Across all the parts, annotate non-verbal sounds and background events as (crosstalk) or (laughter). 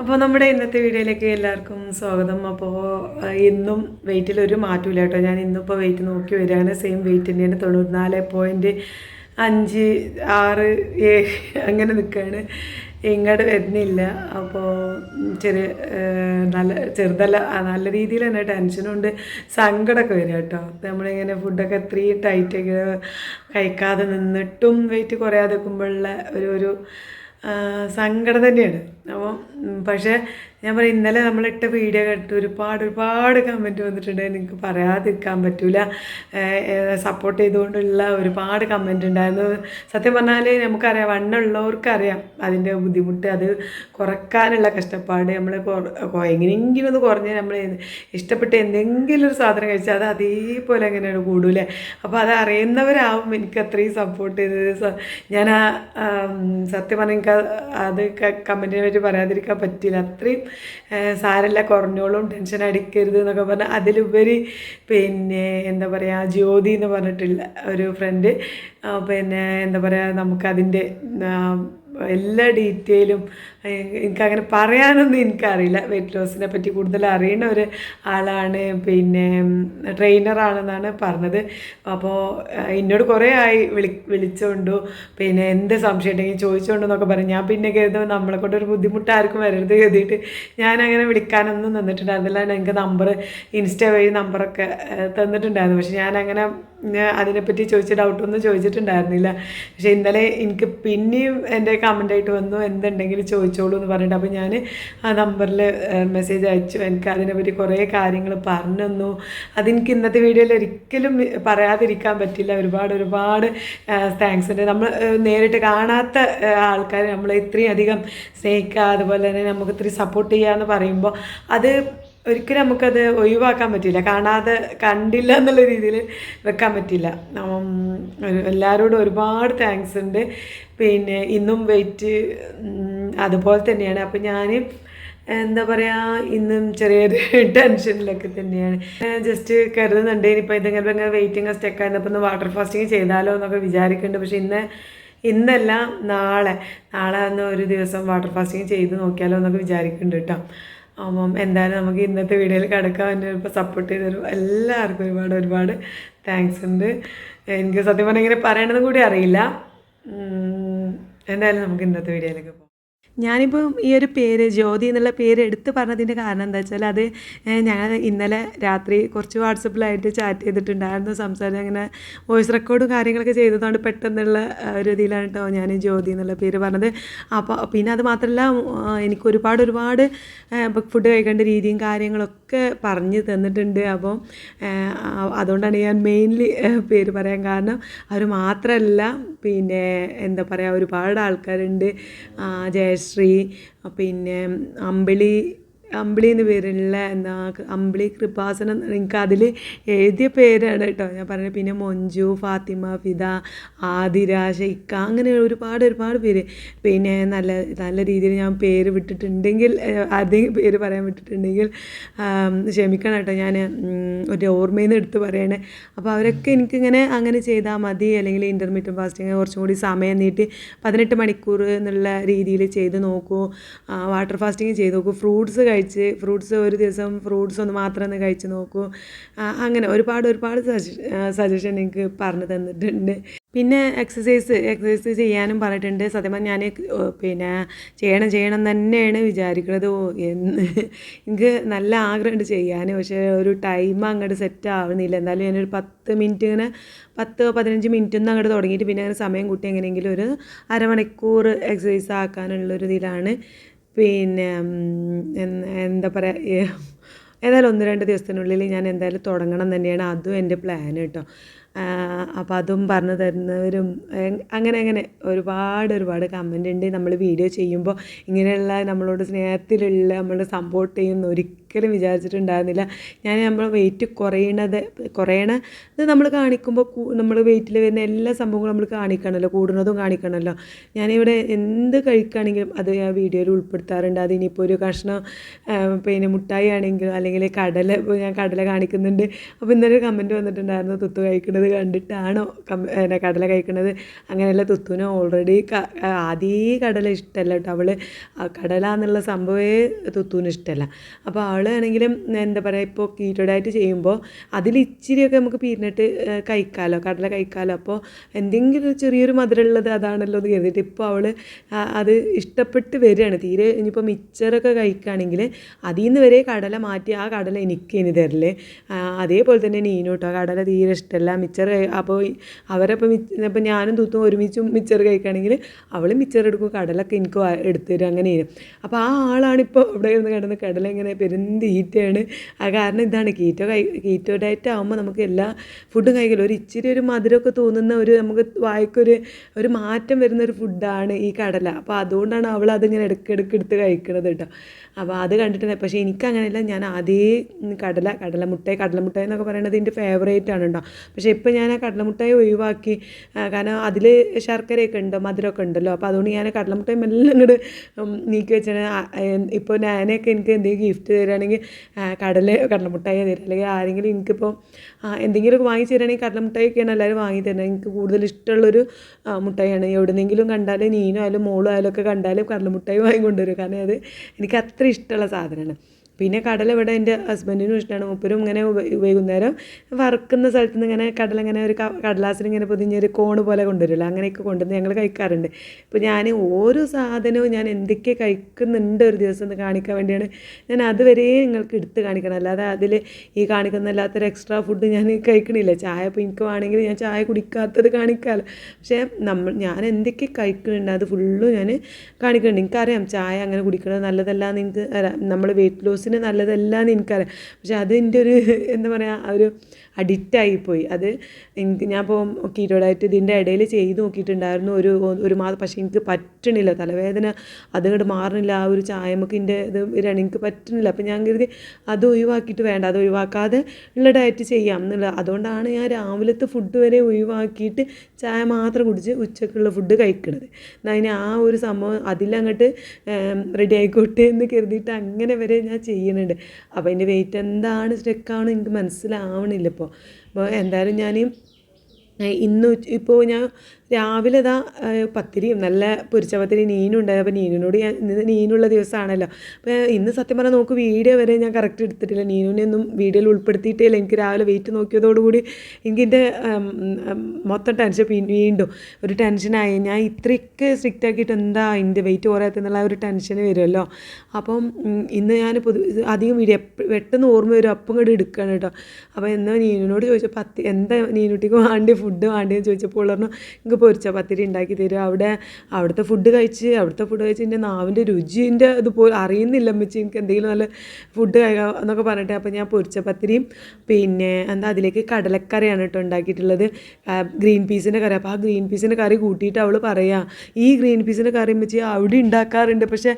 അപ്പോൾ നമ്മുടെ ഇന്നത്തെ വീഡിയോയിലേക്ക് എല്ലാവർക്കും സ്വാഗതം. അപ്പോൾ ഇന്നും വെയിറ്റിൽ ഒരു മാറ്റമില്ല കേട്ടോ. ഞാൻ ഇന്നിപ്പോൾ വെയിറ്റ് നോക്കി വരികയാണ്. സെയിം വെയിറ്റ് തന്നെയാണ്. തൊണ്ണൂറ്റിനാല് പോയിന്റ് അഞ്ച് ആറ് ഏഴ് അങ്ങനെ നിൽക്കുകയാണ്. ഇങ്ങോട്ട് വരുന്നില്ല. അപ്പോൾ ചെറിയ നല്ല ചെറുതല്ല നല്ല രീതിയിൽ തന്നെ ടെൻഷനുണ്ട് സങ്കടമൊക്കെ വരും കേട്ടോ. നമ്മളിങ്ങനെ ഫുഡൊക്കെ ഇത്രയും ടൈറ്റൊക്കെ കഴിക്കാതെ നിന്നിട്ടും വെയിറ്റ് കുറയാതെ നിൽക്കുമ്പോഴുള്ള ഒരു ഒരു സങ്കടം തന്നെയാണ്. അപ്പോൾ പക്ഷേ ഞാൻ പറയും ഇന്നലെ നമ്മളിട്ട വീഡിയോ കണ്ടിട്ട് ഒരുപാട് ഒരുപാട് കമന്റ് വന്നിട്ടുണ്ട്. എനിക്ക് പറയാതിരിക്കാൻ പറ്റില്ല സപ്പോർട്ട് ചെയ്തുകൊണ്ടുള്ള ഒരുപാട് കമന്റ് ഉണ്ടായിരുന്നു. സത്യം പറഞ്ഞാൽ നമുക്കറിയാം വണ്ണുള്ളവർക്കറിയാം അതിന്റെ ബുദ്ധിമുട്ട്. അത് കുറക്കാനുള്ള കഷ്ടപ്പാട് നമ്മൾ എങ്ങനെയെങ്കിലും ഒന്ന് കുറഞ്ഞ് നമ്മൾ ഇഷ്ടപ്പെട്ട എന്തെങ്കിലും ഒരു സാധനം കഴിച്ചാൽ അത് അതേപോലെ എങ്ങനെയാണ് കൂടൂലേ. അപ്പോൾ അത് അറിയുന്നവരാവും എനിക്ക് അത്രയും സപ്പോർട്ട് ചെയ്തത്. ഞാൻ സത്യം പറഞ്ഞാൽ എനിക്ക് അത് കമന്റിനെ പറ്റി പറയാതിരിക്കാൻ പറ്റില്ല. അത്രയും സാരല്ല കുറഞ്ഞോളും ടെൻഷൻ അടിക്കരുത് എന്നൊക്കെ പറഞ്ഞാൽ അതിലുപരി പിന്നെ എന്താ പറയുക ജ്യോതി എന്ന് പറഞ്ഞിട്ടുള്ള ഒരു ഫ്രണ്ട് പിന്നെ എന്താ പറയുക നമുക്കതിന്റെ എല്ലാ ഡീറ്റെയിലും എനിക്കങ്ങനെ പറയാനൊന്നും എനിക്കറിയില്ല. വെയിറ്റ് ലോസിനെ പറ്റി കൂടുതൽ അറിയുന്ന ഒരു ആളാണ്. പിന്നെ ട്രെയിനറാണെന്നാണ് പറഞ്ഞത്. അപ്പോൾ എന്നോട് കുറേ ആയി വിളി വിളിച്ചുകൊണ്ടു പിന്നെ എന്ത് സംശയം ഉണ്ടെങ്കിൽ ചോദിച്ചുകൊണ്ടെന്നൊക്കെ പറഞ്ഞു. ഞാൻ പിന്നെ കരുതും നമ്മളെ കൊണ്ടൊരു ബുദ്ധിമുട്ട് ആർക്കും വരരുത് കരുതിയിട്ട് ഞാൻ അങ്ങനെ വിളിക്കാനൊന്നും നിന്നിട്ടുണ്ടായിരുന്നില്ല. എനിക്ക് നമ്പർ ഇൻസ്റ്റ വഴി നമ്പറൊക്കെ തന്നിട്ടുണ്ടായിരുന്നു. പക്ഷെ ഞാൻ അങ്ങനെ അതിനെപ്പറ്റി ചോദിച്ച ഡൗട്ടൊന്നും ചോദിച്ചിട്ടുണ്ടായിരുന്നില്ല. പക്ഷെ ഇന്നലെ എനിക്ക് പിന്നെയും എന്റെ കമന്റായിട്ട് വന്നു എന്തുണ്ടെങ്കിലും ചോദിച്ചോളൂ എന്ന് പറഞ്ഞിട്ട്. അപ്പോൾ ഞാൻ ആ നമ്പറിൽ മെസ്സേജ് അയച്ചു. എനിക്ക് അതിനെപ്പറ്റി കുറേ കാര്യങ്ങൾ പറഞ്ഞു തന്നു. അതെനിക്ക് ഇന്നത്തെ വീഡിയോയിൽ ഒരിക്കലും പറയാതിരിക്കാൻ പറ്റില്ല. ഒരുപാട് ഒരുപാട് താങ്ക്സ് ഉണ്ട്. നമ്മൾ നേരിട്ട് കാണാത്ത ആൾക്കാർ നമ്മളെ ഇത്രയും അധികം സ്നേഹിക്കുക അതുപോലെ തന്നെ നമുക്ക് ഇത്രയും സപ്പോർട്ട് ചെയ്യുക എന്ന് പറയുമ്പോൾ അത് ഒരിക്കലും നമുക്കത് ഒഴിവാക്കാൻ പറ്റില്ല. കാണാതെ കണ്ടില്ല എന്നുള്ള രീതിയിൽ വെക്കാൻ പറ്റില്ല. എല്ലാവരോടും ഒരുപാട് താങ്ക്സ് ഉണ്ട്. പിന്നെ ഇന്നും വെയിറ്റ് അതുപോലെ തന്നെയാണ്. അപ്പം ഞാൻ എന്താ പറയുക ഇന്നും ചെറിയൊരു (laughs) ടെൻഷനിലൊക്കെ തന്നെയാണ്. ജസ്റ്റ് കരുതുന്നുണ്ട്. ഇനിയിപ്പോൾ ഇതെങ്കിലും ഇങ്ങനെ വെയിറ്റിംഗ് സ്റ്റെക്ക് ആയിരുന്നപ്പോൾ ഒന്ന് വാട്ടർ ഫാസ്റ്റിംഗ് ചെയ്താലോ എന്നൊക്കെ വിചാരിക്കുന്നുണ്ട്. പക്ഷേ ഇന്ന് ഇന്നല്ല നാളെ. നാളെ ഒന്ന് ഒരു ദിവസം വാട്ടർ ഫാസ്റ്റിംഗ് ചെയ്ത് നോക്കിയാലോ എന്നൊക്കെ വിചാരിക്കുന്നുണ്ട് കേട്ടോ. അപ്പം എന്തായാലും നമുക്ക് ഇന്നത്തെ വീഡിയോയിൽ കിടക്കാൻ വേണ്ടി സപ്പോർട്ട് ചെയ്തൊരു എല്ലാവർക്കും ഒരുപാട് ഒരുപാട് താങ്ക്സ് ഉണ്ട്. എനിക്ക് സത്യം പറഞ്ഞാൽ ഇങ്ങനെ പറയണമെന്ന് കൂടി അറിയില്ല. എന്തായാലും നമുക്ക് ഇന്നത്തെ വീഡിയോയിലേക്ക് പോകാം. ഞാനിപ്പം ഈ ഒരു പേര് ജ്യോതി എന്നുള്ള പേര് എടുത്ത് പറഞ്ഞതിന്റെ കാരണം എന്താ വെച്ചാൽ അത് ഞങ്ങൾ ഇന്നലെ രാത്രി കുറച്ച് വാട്സപ്പിലായിട്ട് ചാറ്റ് ചെയ്തിട്ടുണ്ടായിരുന്നു സംസാരം അങ്ങനെ വോയിസ് റെക്കോർഡും കാര്യങ്ങളൊക്കെ ചെയ്തതുകൊണ്ട് പെട്ടെന്നുള്ള ഒരു ഇതിലാണ് കേട്ടോ ഞാൻ ജ്യോതി എന്നുള്ള പേര് പറഞ്ഞത്. അപ്പോൾ പിന്നെ അത് മാത്രമല്ല എനിക്ക് ഒരുപാട് ഒരുപാട് ഫുഡ് കഴിക്കേണ്ട രീതിയും കാര്യങ്ങളൊക്കെ പറഞ്ഞു തന്നിട്ടുണ്ട്. അപ്പം അതുകൊണ്ടാണ് ഞാൻ മെയിൻലി പേര് പറയാൻ കാരണം അവർ മാത്രമല്ല പിന്നെ എന്താ പറയുക ഒരുപാട് ആൾക്കാരുണ്ട്. ജയശ്രീ പിന്നെ അമ്പിളി അമ്പിളി എന്ന് പേരുള്ള എന്താ അമ്പിളി കൃപാസനം എനിക്ക് അതിൽ എഴുതിയ പേരാണ് കേട്ടോ. ഞാൻ പറഞ്ഞത് പിന്നെ മൊഞ്ചു ഫാത്തിമ ഫിദ ആതിര ഷെയ്ക്ക അങ്ങനെ ഒരുപാട് ഒരുപാട് പേര്. പിന്നെ നല്ല നല്ല രീതിയിൽ ഞാൻ പേര് വിട്ടിട്ടുണ്ടെങ്കിൽ ആദ്യം പേര് പറയാൻ വിട്ടിട്ടുണ്ടെങ്കിൽ ക്ഷമിക്കണം കേട്ടോ. ഞാൻ ഒരു ഓർമ്മയിൽ നിന്ന് എടുത്ത് പറയണേ. അപ്പോൾ അവരൊക്കെ എനിക്കിങ്ങനെ അങ്ങനെ ചെയ്താൽ മതി അല്ലെങ്കിൽ ഇന്റർമീഡിയറ്റ് ഫാസ്റ്റിങ് കുറച്ചും കൂടി സമയം നീട്ടി പതിനെട്ട് മണിക്കൂർ എന്നുള്ള രീതിയിൽ ചെയ്ത് നോക്കൂ. വാട്ടർ ഫാസ്റ്റിങ് ചെയ്ത് നോക്കൂ. ഫ്രൂട്ട്സ് കഴിച്ച് ഫ്രൂട്ട്സ് ഒരു ദിവസം ഫ്രൂട്ട്സ് ഒന്ന് മാത്രം ഒന്ന് കഴിച്ച് നോക്കൂ. അങ്ങനെ ഒരുപാട് ഒരുപാട് സജഷൻ എനിക്ക് പറഞ്ഞു തന്നിട്ടുണ്ട്. പിന്നെ എക്സസൈസ് എക്സസൈസ് ചെയ്യാനും പറഞ്ഞിട്ടുണ്ട്. സത്യം ഞാൻ പിന്നെ ചെയ്യണം ചെയ്യണം തന്നെയാണ് വിചാരിക്കുന്നത്. ഓ എന്ന് എനിക്ക് നല്ല ആഗ്രഹമുണ്ട് ചെയ്യാൻ പക്ഷേ ഒരു ടൈം അങ്ങോട്ട് സെറ്റ് ആവുന്നില്ല എന്തായാലും ഞാനൊരു പത്ത് മിനിറ്റ് ഇങ്ങനെ പത്ത് പതിനഞ്ച് മിനിറ്റ് ഒന്നും അങ്ങോട്ട് തുടങ്ങിയിട്ട് പിന്നെ അങ്ങനെ സമയം കൂട്ടി എങ്ങനെയെങ്കിലും ഒരു അരമണിക്കൂർ എക്സസൈസ് ആക്കാനുള്ളൊരു ഇതിലാണ് പിന്നെ എന്താ പറയുക ഏതായാലും ഒന്ന് രണ്ട് ദിവസത്തിനുള്ളിൽ ഞാൻ എന്തായാലും തുടങ്ങണം തന്നെയാണ്. അതും എന്റെ പ്ലാൻ കേട്ടോ അപ്പോൾ അതും പറഞ്ഞു തരുന്നവരും അങ്ങനെ അങ്ങനെ ഒരുപാട് ഒരുപാട് കമന്റ് ഉണ്ട്. നമ്മൾ വീഡിയോ ചെയ്യുമ്പോൾ ഇങ്ങനെയുള്ള നമ്മളോട് സ്നേഹത്തിലുള്ള നമ്മളെ സപ്പോർട്ട് ചെയ്യുന്ന ഒരിക്കലും ഒരിക്കലും വിചാരിച്ചിട്ടുണ്ടായിരുന്നില്ല. ഞാൻ നമ്മൾ വെയിറ്റ് കുറയണത് കുറയണ ഇത് നമ്മൾ കാണിക്കുമ്പോൾ നമ്മൾ വെയിറ്റിൽ വരുന്ന എല്ലാ സംഭവങ്ങളും നമ്മൾ കാണിക്കണമല്ലോ കൂടുന്നതും കാണിക്കണമല്ലോ ഞാനിവിടെ എന്ത് കഴിക്കുകയാണെങ്കിലും അത് ഞാൻ വീഡിയോയിൽ ഉൾപ്പെടുത്താറുണ്ട്. അത് ഇനിയിപ്പോൾ ഒരു കഷ്ണം പിന്നെ മുട്ടായി ആണെങ്കിലും അല്ലെങ്കിൽ കടല ഇപ്പോൾ ഞാൻ കടല കാണിക്കുന്നുണ്ട്. അപ്പോൾ ഇന്നലെ കമന്റ് വന്നിട്ടുണ്ടായിരുന്നു തുത്തു കഴിക്കുന്നത് കണ്ടിട്ടാണോ കടല കഴിക്കുന്നത് അങ്ങനെയല്ല തുത്തുവിന് ഓൾറെഡി ആദ്യമേ കടല ഇഷ്ടമല്ല കേട്ടോ അവൾ കടല എന്നുള്ള സംഭവമേ തുത്തുവിന് ഇഷ്ടമല്ല അപ്പോൾ അവൾ ആണെങ്കിലും എന്താ പറയുക ഇപ്പോൾ കീറ്റോ ഡയറ്റ് ചെയ്യുമ്പോൾ അതിൽ ഇച്ചിരിയൊക്കെ നമുക്ക് പിരിഞ്ഞിട്ട് കഴിക്കാമല്ലോ കടല കഴിക്കാമല്ലോ അപ്പോൾ എന്തെങ്കിലും ചെറിയൊരു മധുരമുള്ളത് അതാണല്ലോ എന്ന് കരുതിയിട്ട് ഇപ്പോൾ അവൾ അത് ഇഷ്ടപ്പെട്ട് വരികയാണ്. തീരെ ഇനിയിപ്പോൾ മിച്ചറൊക്കെ കഴിക്കുകയാണെങ്കിൽ അതിൽ നിന്ന് വരെ കടല മാറ്റി ആ കടല എനിക്ക് ഇനി തരൽ അതേപോലെ തന്നെ നീനോട്ടോ കടല തീരെ ഇഷ്ടമല്ല മിച്ചർ അപ്പോൾ അവരപ്പോൾ ഇപ്പം ഞാനും തൂത്തും ഒരുമിച്ചും മിച്ചർ കഴിക്കുകയാണെങ്കിൽ അവൾ മിച്ചർ എടുക്കും. കടലൊക്കെ എനിക്ക് എടുത്തു തരും. അങ്ങനെയാണ് അപ്പോൾ ആ ആളാണ് ഇപ്പോൾ ഇവിടെ ഇരുന്ന് കിടന്ന് കടല ഇങ്ങനെ പെരുന്ത് ഈറ്റയാണ് ആ കാരണം ഇതാണ്. കീറ്റോ കൈ കീറ്റോ ഡയറ്റ് ആകുമ്പോൾ നമുക്ക് എല്ലാ ഫുഡും കഴിക്കില്ല ഒരു ഇച്ചിരി ഒരു മധുരമൊക്കെ തോന്നുന്ന ഒരു നമുക്ക് വായിക്കൊരു ഒരു മാറ്റം വരുന്ന ഒരു ഫുഡാണ് ഈ കടല. അപ്പോൾ അതുകൊണ്ടാണ് അവൾ അതിങ്ങനെ ഇടയ്ക്കിടയ്ക്ക് എടുത്ത് കഴിക്കുന്നത് കേട്ടോ. അപ്പോൾ അത് കണ്ടിട്ട് പക്ഷേ എനിക്കങ്ങനെയല്ല. ഞാൻ ആദ്യേ കടല കടലമുട്ടായി കടലമുട്ടായി എന്നൊക്കെ പറയുന്നത് എന്റെ ഫേവറേറ്റ് ആണ് കേട്ടോ. പക്ഷേ ഇപ്പോൾ ഞാൻ ആ കടലമുട്ടായി ഒഴിവാക്കി. കാരണം അതിൽ ശർക്കരയൊക്കെ ഉണ്ട്? മധുരമൊക്കെ ഉണ്ടല്ലോ. അപ്പോൾ അതുകൊണ്ട് ഞാൻ കടലമുട്ടായി മെല്ലെ ഇങ്ങോട്ട് നീക്കി വെച്ചാണ്. ഇപ്പോൾ ഞാനൊക്കെ എനിക്ക് എന്തെങ്കിലും ഗിഫ്റ്റ് തരികയാണെങ്കിൽ ആ, കടല കടലമുട്ടായി തരും. അല്ലെങ്കിൽ ആരെങ്കിലും എനിക്കിപ്പോൾ എന്തെങ്കിലും എന്തെങ്കിലുമൊക്കെ വാങ്ങിച്ച് തരികയാണെങ്കിൽ കടലമുട്ടായിയൊക്കെയാണ് എല്ലാവരും വാങ്ങി തരുന്നത് എനിക്ക് കൂടുതൽ ഇഷ്ടമുള്ളൊരു മുട്ടായിയാണ്. എവിടെന്നെങ്കിലും കണ്ടാൽ നീനോ ആയാലും മോളും ആയാലും ഒക്കെ കണ്ടാലും കടലമുട്ടായി വാങ്ങി കൊണ്ടുവരും കാരണം അത് എനിക്ക് അത്ര ഇഷ്ടമുള്ള സാധനമാണ്. പിന്നെ കടല ഇവിടെ എന്റെ ഹസ്ബൻഡിനും ഇഷ്ടമാണ്. മൂപ്പരും ഇങ്ങനെ വൈകുന്നേരം വറുക്കുന്ന സ്ഥലത്ത് നിന്ന് ഇങ്ങനെ കടല ഇങ്ങനെ ഒരു കടലാസിന് ഇങ്ങനെ പൊതിഞ്ഞൊരു കോണ് പോലെ കൊണ്ടുവരില്ല അങ്ങനെയൊക്കെ കൊണ്ടുവന്ന് ഞങ്ങൾ കഴിക്കാറുണ്ട്. ഇപ്പോൾ ഞാൻ ഓരോ സാധനവും ഞാൻ എന്തൊക്കെ കഴിക്കുന്നുണ്ട് ഒരു ദിവസം ഒന്ന് കാണിക്കാൻ വേണ്ടിയാണ് ഞാൻ അതുവരെ നിങ്ങൾക്ക് എടുത്ത് കാണിക്കണം അല്ലാതെ അതിൽ ഈ കാണിക്കുന്ന അല്ലാത്തൊരു എക്സ്ട്രാ ഫുഡ് ഞാൻ കഴിക്കണില്ല. ചായ ഇപ്പോൾ എനിക്ക് വേണമെങ്കിൽ ഞാൻ ചായ കുടിക്കാത്തത് കാണിക്കാമല്ലോ. പക്ഷേ നമ്മൾ ഞാൻ എന്തൊക്കെ കഴിക്കുന്നുണ്ട് അത് ഫുള്ളും ഞാൻ കാണിക്കുന്നുണ്ട്. എനിക്കറിയാം ചായ അങ്ങനെ കുടിക്കണത് നല്ലതല്ല എന്ന് നമ്മൾ വെയിറ്റ് ലോസിന് നല്ലതല്ല എന്ന് എനിക്കറിയാം. പക്ഷേ അത് എന്റെ ഒരു എന്താ പറയുക ഒരു അഡിക്റ്റായിപ്പോയി അത് എനിക്ക് ഞാൻ ഇപ്പോൾ കീറ്റോ ഇതിന്റെ ഇടയിൽ ചെയ്ത് നോക്കിയിട്ടുണ്ടായിരുന്നു. ഒരു ഒരു മാസം പക്ഷേ എനിക്ക് പറ്റണില്ല. തലവേദന അതുകൊണ്ട് മാറണില്ല. ആ ഒരു ചായമൊക്കെ എന്റെ ഇത് വരികയാണ്. എനിക്ക് പറ്റണില്ല. അപ്പം ഞാൻ കരുതി അത് ഒഴിവാക്കിയിട്ട് വേണ്ട. അത് ഒഴിവാക്കാതെ ഉള്ള ഡയറ്റ് ചെയ്യാം എന്നുള്ള. അതുകൊണ്ടാണ് ഞാൻ രാവിലത്തെ ഫുഡ് വരെ ഒഴിവാക്കിയിട്ട് ചായ മാത്രം കുടിച്ച് ഉച്ചക്കുള്ള ഫുഡ് കഴിക്കണത്. അതിന് ആ ഒരു സംഭവം അതിലങ്ങോട്ട് റെഡി ആയിക്കോട്ടെ എന്ന് കരുതിയിട്ട് അങ്ങനെ വരെ ഞാൻ ചെയ്യുന്നുണ്ട് അപ്പോൾ അതിന്റെ വെയിറ്റ് എന്താണ്? സ്റ്റെക്കാണെന്ന് എനിക്ക് മനസ്സിലാവണില്ല ഇപ്പോൾ അപ്പോൾ എന്തായാലും ഞാൻ ഇന്ന് ഇപ്പോൾ ഞാൻ രാവിലെ ഇതാ പത്തിരിയും നല്ല പൊരിച്ച പത്തിരി നീനും ഉണ്ടായത് അപ്പോൾ നീനിനോട് ഞാൻ ഇന്ന് നീനുള്ള ദിവസമാണല്ലോ. അപ്പോൾ ഇന്ന് സത്യം പറഞ്ഞാൽ നോക്ക് വീഡിയോ വരെ ഞാൻ കറക്റ്റ് എടുത്തിട്ടില്ല. നീനുവിനെയൊന്നും വീഡിയോയിൽ ഉൾപ്പെടുത്തിയിട്ടില്ല. എനിക്ക് രാവിലെ വെയിറ്റ് നോക്കിയതോടുകൂടി എനിക്ക് എന്റെ ഉം, ഉം, മൊത്തം ടെൻഷൻ വീണ്ടും ഒരു ടെൻഷനായി ഞാൻ ഇത്രയൊക്കെ സ്ട്രിക്റ്റ് ആക്കിയിട്ട് എന്താ എന്റെ വെയിറ്റ് കുറയാത്തെന്നുള്ള ഒരു ടെൻഷൻ വരുമല്ലോ. അപ്പം ഇന്ന് ഞാൻ പൊതു അധികം വീഡിയോ പെട്ടെന്ന് ഓർമ്മ വരും. അപ്പം കൂടി എടുക്കുകയാണ് കേട്ടോ. അപ്പോൾ എന്നാ നീനുനോട് ചോദിച്ചപ്പോൾ പത്തി എന്താ നീനുട്ടിക്ക് വേണ്ടി ഫുഡ് വേണ്ടിയെന്ന് ചോദിച്ചപ്പോൾ പറഞ്ഞു എനിക്ക് പൊരിച്ച പത്തിരി ഉണ്ടാക്കി തരും. അവിടെ അവിടുത്തെ ഫുഡ് കഴിച്ച് അവിടുത്തെ ഫുഡ് കഴിച്ച് എന്റെ നാവിന്റെ രുചിന്റെ ഇത് പോ അറിയുന്നില്ല അമ്മച്ചി. എനിക്ക് എന്തെങ്കിലും നല്ല ഫുഡ് കഴിക്കാം എന്നൊക്കെ പറഞ്ഞിട്ട് അപ്പോൾ ഞാൻ പൊരിച്ച പത്തിരിയും പിന്നെ എന്താ അതിലേക്ക് കടലക്കറിയാണ് കേട്ടോ ഉണ്ടാക്കിയിട്ടുള്ളത്. ഗ്രീൻ പീസിന്റെ കറി. അപ്പോൾ ആ ഗ്രീൻ പീസിന്റെ കറി കൂട്ടിയിട്ട് അവൾ പറയാ ഈ ഗ്രീൻ പീസിന്റെ കറി വെച്ച് അവിടെ ഉണ്ടാക്കാറുണ്ട്. പക്ഷേ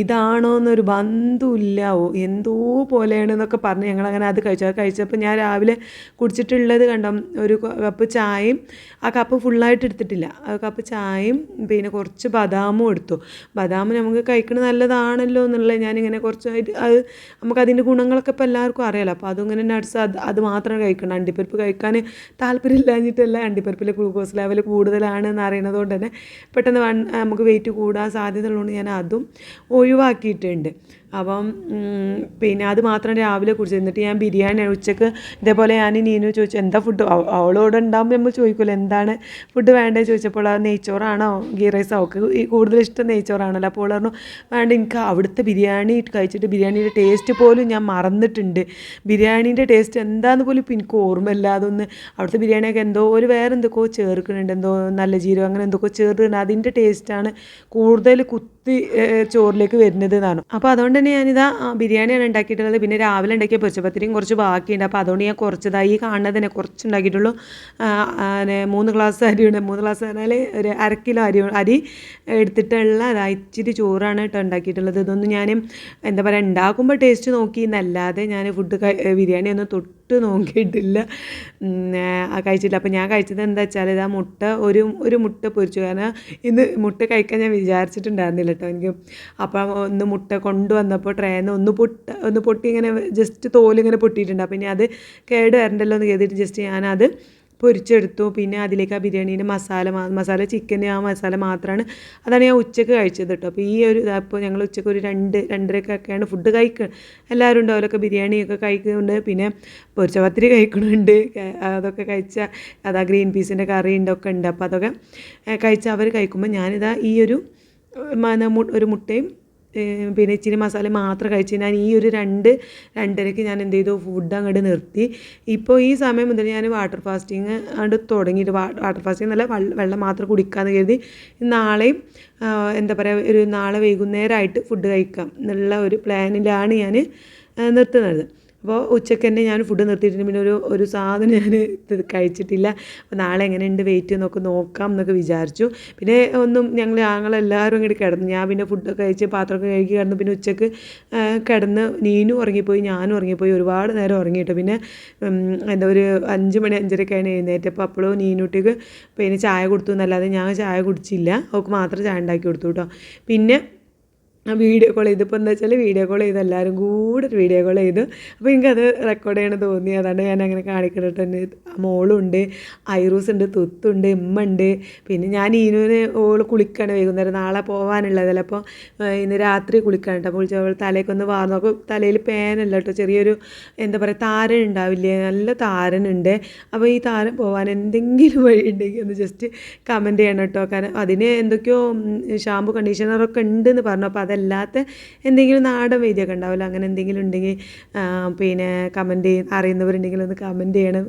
ഇതാണോ എന്നൊരു ബന്ധമില്ല ഓ എന്തോ പോലെയാണ് എന്നൊക്കെ പറഞ്ഞ് ഞങ്ങളങ്ങനെ അത് കഴിച്ചു. അത് കഴിച്ചപ്പോൾ ഞാൻ രാവിലെ കുടിച്ചിട്ടുള്ളത് കണ്ടോ ഒരു കപ്പ് ചായയും ആ കപ്പ് ഫുള്ളായിട്ട് എടുത്തിട്ടില്ല. കപ്പ് ചായയും പിന്നെ കുറച്ച് ബദാമും എടുത്തു. ബദാം നമുക്ക് കഴിക്കുന്നത് നല്ലതാണല്ലോ എന്നുള്ളത് ഞാനിങ്ങനെ കുറച്ച് അത് നമുക്ക് അതിന്റെ ഗുണങ്ങളൊക്കെ ഇപ്പോൾ എല്ലാവർക്കും അറിയാലോ. അപ്പോൾ അതിങ്ങനെ നട്സ് അത് അത് മാത്രം കഴിക്കണം. അണ്ടിപ്പരിപ്പ് കഴിക്കാൻ താല്പര്യമില്ലാഞ്ഞിട്ടല്ല അണ്ടിപ്പരിപ്പിലെ ഗ്ലൂക്കോസ് ലെവൽ കൂടുതലാണ് എന്ന് അറിയണത് കൊണ്ട് തന്നെ പെട്ടെന്ന് നമുക്ക് വെയിറ്റ് കൂടാൻ സാധ്യത ഉള്ളതുകൊണ്ട് ഞാൻ അതും ഒഴിവാക്കിയിട്ടുണ്ട്. അപ്പം പിന്നെ അത് മാത്രം രാവിലെ കുടിച്ചു. എന്നിട്ട് ഞാൻ ബിരിയാണി ഉച്ചയ്ക്ക് ഇതേപോലെ ഞാൻ നീനു ചോദിച്ചു എന്താ ഫുഡ് അവളോട് ഉണ്ടാകുമ്പോൾ നമ്മൾ ചോദിക്കുമല്ലോ എന്താണ് ഫുഡ് വേണ്ടത് ചോദിച്ചപ്പോൾ അത് നെയ്ച്ചോറാണോ? ഗീ റൈസ്. അവൾക്ക് കൂടുതൽ ഇഷ്ടം നെയ്ച്ചോറാണല്ലോ. അപ്പോൾ പറഞ്ഞു വേണ്ട എനിക്ക് അവിടുത്തെ ബിരിയാണി കഴിച്ചിട്ട് ബിരിയാണിയുടെ ടേസ്റ്റ് പോലും ഞാൻ മറന്നിട്ടുണ്ട്. ബിരിയാണീന്റെ ടേസ്റ്റ് എന്താണെന്ന് പോലും ഇപ്പം എനിക്ക് ഓർമ്മയില്ല അതൊന്ന് അവിടുത്തെ ബിരിയാണിയൊക്കെ എന്തോ ഒരു വേറെ എന്തൊക്കെയോ ചേർക്കുന്നുണ്ട്. എന്തോ നല്ല ജീരകം അങ്ങനെ എന്തൊക്കെയോ ചേർക്കുന്നുണ്ട്. അതിന്റെ ടേസ്റ്റാണ് കൂടുതൽ കുത്തി കുത്തി ചോറിലേക്ക് വരുന്നത് എന്നാണ്. അപ്പോൾ അതുകൊണ്ട് തന്നെ ഞാനിതാ ബിരിയാണിയാണ് ഉണ്ടാക്കിയിട്ടുള്ളത്. പിന്നെ രാവിലെ ഉണ്ടാക്കിയ പച്ചപ്പത്തിരിയും കുറച്ച് ബാക്കിയുണ്ട്. അപ്പോൾ അതുകൊണ്ട് ഞാൻ കുറച്ചതായി കാണുന്നത് തന്നെ കുറച്ച് ഉണ്ടാക്കിയിട്ടുള്ളൂ മൂന്ന് ഗ്ലാസ് അരിയുണ്ട്. മൂന്ന് ഗ്ലാസ് പറഞ്ഞാൽ ഒരു അര കിലോ അരി അരി എടുത്തിട്ടുള്ള ഇച്ചിരി ചോറാണ് കേട്ടോ ഉണ്ടാക്കിയിട്ടുള്ളത്. ഇതൊന്നും ഞാൻ എന്താ പറയുക ഉണ്ടാക്കുമ്പോൾ ടേസ്റ്റ് നോക്കി എന്നല്ലാതെ ഞാൻ ഫുഡ് ബിരിയാണി ഒന്നും തൊട്ട് നോക്കിയിട്ടില്ല. ഉം, ആ, കഴിച്ചില്ല അപ്പോൾ ഞാൻ കഴിച്ചത് എന്താ വെച്ചാൽ ഇതാ മുട്ട ഒരു ഒരു മുട്ട പൊരിച്ചു. കാരണം ഇന്ന് മുട്ട കഴിക്കാൻ ഞാൻ വിചാരിച്ചിട്ടുണ്ടായിരുന്നില്ല കേട്ടോ എനിക്ക്. അപ്പം ഒന്ന് മുട്ട കൊണ്ടുവന്നപ്പോൾ ട്രെയിന്ന് ഒന്ന് പൊട്ട ഒന്ന് പൊട്ടി ഇങ്ങനെ ജസ്റ്റ് തോലിങ്ങനെ പൊട്ടിയിട്ടുണ്ട്. അപ്പം ഇനി അത് കേട് വരണ്ടല്ലോ എന്ന് കരുതിയിട്ട് ജസ്റ്റ് ഞാനത് പൊരിച്ചെടുത്തു. പിന്നെ അതിലേക്ക് ആ ബിരിയാണീന്റെ മസാല മസാല ചിക്കന്റെ ആ മസാല മാത്രമാണ് അതാണ് ഞാൻ ഉച്ചയ്ക്ക് കഴിച്ചത് കേട്ടോ അപ്പോൾ ഈ ഒരു ഇപ്പോൾ ഞങ്ങൾ ഉച്ചയ്ക്ക് ഒരു രണ്ട് രണ്ടരക്കൊക്കെയാണ് ഫുഡ് കഴിക്കുക എല്ലാവരും ഉണ്ട് അവരൊക്കെ ബിരിയാണിയൊക്കെ കഴിക്കുന്നുണ്ട്. പിന്നെ പൊരിച്ച പത്തിരി കഴിക്കണുണ്ട്. ക- അതൊക്കെ കഴിച്ച അതാ ഗ്രീൻ പീസിന്റെ കറി ഉണ്ടൊക്കെ ഉണ്ട്. അപ്പോൾ അതൊക്കെ കഴിച്ച അവർ കഴിക്കുമ്പോൾ ഞാനിതാ ഈ ഒരു ഒരു മുട്ടയും പിന്നെ ഇച്ചിരി മസാല മാത്രം കഴിച്ച് ഞാൻ ഈ ഒരു രണ്ട് രണ്ടരയ്ക്ക് ഞാൻ എന്ത് ചെയ്തു? ഫുഡ് അങ്ങോട്ട് നിർത്തി. ഇപ്പോൾ ഈ സമയം മുതൽ ഞാൻ വാട്ടർ ഫാസ്റ്റിങ് അങ്ങോട്ട് തുടങ്ങിയിട്ട് വാട്ടർ ഫാസ്റ്റിങ് നല്ല വെള്ള- മാത്രം കുടിക്കാമെന്ന് കരുതി നാളെയും എന്താ പറയുക ഒരു നാളെ വൈകുന്നേരമായിട്ട് ഫുഡ് കഴിക്കാം എന്നുള്ള ഒരു പ്ലാനിലാണ് ഞാൻ നിർത്തുന്നത്. അപ്പോൾ ഉച്ചയ്ക്ക് തന്നെ ഞാൻ ഫുഡ് നിർത്തിയിട്ടുണ്ട്. പിന്നെ ഒരു ഒരു സാധനം ഞാൻ കഴിച്ചിട്ടില്ല. അപ്പോൾ നാളെ എങ്ങനെയുണ്ട് വെയിറ്റ് എന്നൊക്കെ നോക്കാം എന്നൊക്കെ വിചാരിച്ചു. പിന്നെ ഒന്നും ഞങ്ങൾ ഞങ്ങളെല്ലാവരും ഇങ്ങോട്ട് കിടന്നു. ഞാൻ പിന്നെ ഫുഡൊക്കെ കഴിച്ച് പാത്രമൊക്കെ കഴുകി കിടന്നു. പിന്നെ ഉച്ചയ്ക്ക് കിടന്ന് നീനും ഉറങ്ങിപ്പോയി ഞാനും ഉറങ്ങിപ്പോയി. ഒരുപാട് നേരം ഉറങ്ങിയിട്ട്. പിന്നെ എന്താ ഒരു അഞ്ച് മണി അഞ്ചരക്കാണ് എഴുന്നേറ്റപ്പോൾ അപ്പോഴും നീനുട്ടിക്ക് പിന്നെ ചായ കൊടുത്തു. എന്നല്ലാതെ ഞാൻ ചായ കുടിച്ചില്ല. അവൾക്ക് മാത്രം ചായ ഉണ്ടാക്കി കൊടുത്തു കേട്ടോ. പിന്നെ വീഡിയോ കോൾ ചെയ്തപ്പോൾ എന്താ വെച്ചാൽ വീഡിയോ കോൾ ചെയ്ത് എല്ലാവരും കൂടെ വീഡിയോ കോൾ ചെയ്തു. അപ്പോൾ എനിക്കത് റെക്കോർഡ് ചെയ്യണം തോന്നി. അതാണ് ഞാൻ അങ്ങനെ കാണിക്കുന്നത് തന്നെ മോളുണ്ട് ഐറൂസ് ഉണ്ട് തുത്തുണ്ട് ഉണ്ട് പിന്നെ ഞാൻ ഈനുവിന് ഓൾ കുളിക്കാണ് വൈകുന്നേരം. നാളെ പോകാനുള്ളതല്ല അപ്പോൾ ഇന്ന് രാത്രി കുളിക്കാണ് കേട്ടോ അപ്പോൾ അവൾ തലയ്ക്കൊന്ന് വാർന്നു അപ്പോൾ തലയിൽ പേനല്ല കേട്ടോ. ചെറിയൊരു എന്താ പറയുക താരൻ ഉണ്ടാവില്ലേ? നല്ല താരനുണ്ട്. അപ്പോൾ ഈ താരൻ പോകാൻ എന്തെങ്കിലും വഴി ഉണ്ടെങ്കിൽ ഒന്ന് ജസ്റ്റ് കമന്റ് ചെയ്യണം കേട്ടോ. കാരണം അതിന് എന്തൊക്കെയോ ഷാമ്പു കണ്ടീഷണറൊക്കെ ഉണ്ടെന്ന് പറഞ്ഞു. അപ്പോൾ അതല്ലാത്ത എന്തെങ്കിലും നാടൻ വൈദ്യമൊക്കെ ഉണ്ടാവില്ല അങ്ങനെ എന്തെങ്കിലും ഉണ്ടെങ്കിൽ പിന്നെ കമന്റ് അറിയുന്നവരുണ്ടെങ്കിൽ ഒന്ന് കമന്റ് ചെയ്യണം.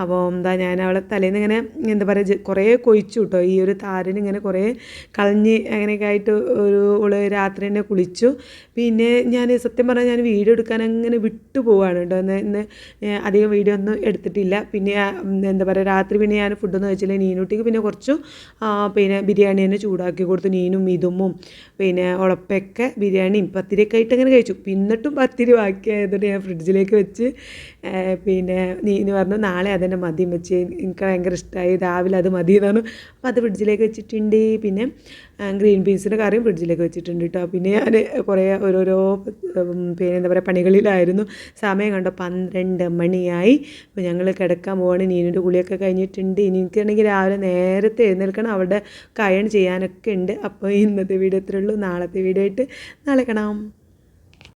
അപ്പോൾ എന്താ ഞാൻ അവളെ തലേന്ന് ഇങ്ങനെ എന്താ പറയുക കുറേ കൊഴിച്ചു കേട്ടോ. ഈ ഒരു താരന് ഇങ്ങനെ കുറേ കളഞ്ഞ് അങ്ങനെയൊക്കെ ആയിട്ട് ഒരു ഓൾ രാത്രി തന്നെ കുളിച്ചു. പിന്നെ ഞാൻ സത്യം പറഞ്ഞാൽ ഞാൻ വീഡിയോ എടുക്കാൻ അങ്ങനെ വിട്ടു പോവാണ് കേട്ടോ. എന്ന് ഇന്ന് അധികം വീഡിയോ ഒന്നും എടുത്തിട്ടില്ല. പിന്നെ എന്താ പറയുക രാത്രി പിന്നെ ഞാൻ ഫുഡൊന്നും കഴിച്ചില്ല. നീനുട്ടിക്ക് പിന്നെ കുറച്ചു പിന്നെ ബിരിയാണി തന്നെ ചൂടാക്കി കൊടുത്തു. നീനും ഇതുമ്മും പിന്നെ ഉളപ്പൊക്കെ ബിരിയാണിയും പത്തിരിയൊക്കെ ആയിട്ട് അങ്ങനെ കഴിച്ചു. പിന്നിട്ടും പത്തിരി ബാക്കിയായതുകൊണ്ട് ഞാൻ ഫ്രിഡ്ജിലേക്ക് വെച്ച് പിന്നെ നീ എന്ന് പറഞ്ഞു നാളെ അതന്നെ മതി വെച്ച് എനിക്ക് ഭയങ്കര ഇഷ്ടമായി രാവിലെ അത് മതി എന്നാണ്. അപ്പോൾ അത് ഫ്രിഡ്ജിലേക്ക് വെച്ചിട്ടുണ്ട്. പിന്നെ ഗ്രീൻ പീസിന്റെ കറിയും ഫ്രിഡ്ജിലേക്ക് വെച്ചിട്ടുണ്ട് കേട്ടോ. പിന്നെ ഞാൻ കുറേ ഓരോരോ പിന്നെ എന്താ പറയുക പണികളിലായിരുന്നു. സമയം കണ്ടോ? പന്ത്രണ്ട് മണിയായി. അപ്പോൾ ഞങ്ങൾ കിടക്കാൻ പോവാണ്. നീനിന്റെ കുളിയൊക്കെ കഴിഞ്ഞിട്ടുണ്ട്. ഇനി എനിക്കാണെങ്കിൽ രാവിലെ നേരത്തെ എഴുന്നേൽക്കണം. അവിടെ കയൺ ചെയ്യാനൊക്കെ ഉണ്ട്. അപ്പോൾ ഇന്നത്തെ വീഡിയോ ഇത്രയുള്ളൂ നാളത്തെ നാളത്തെ വീഡിയോ ആയിട്ട് നാളെ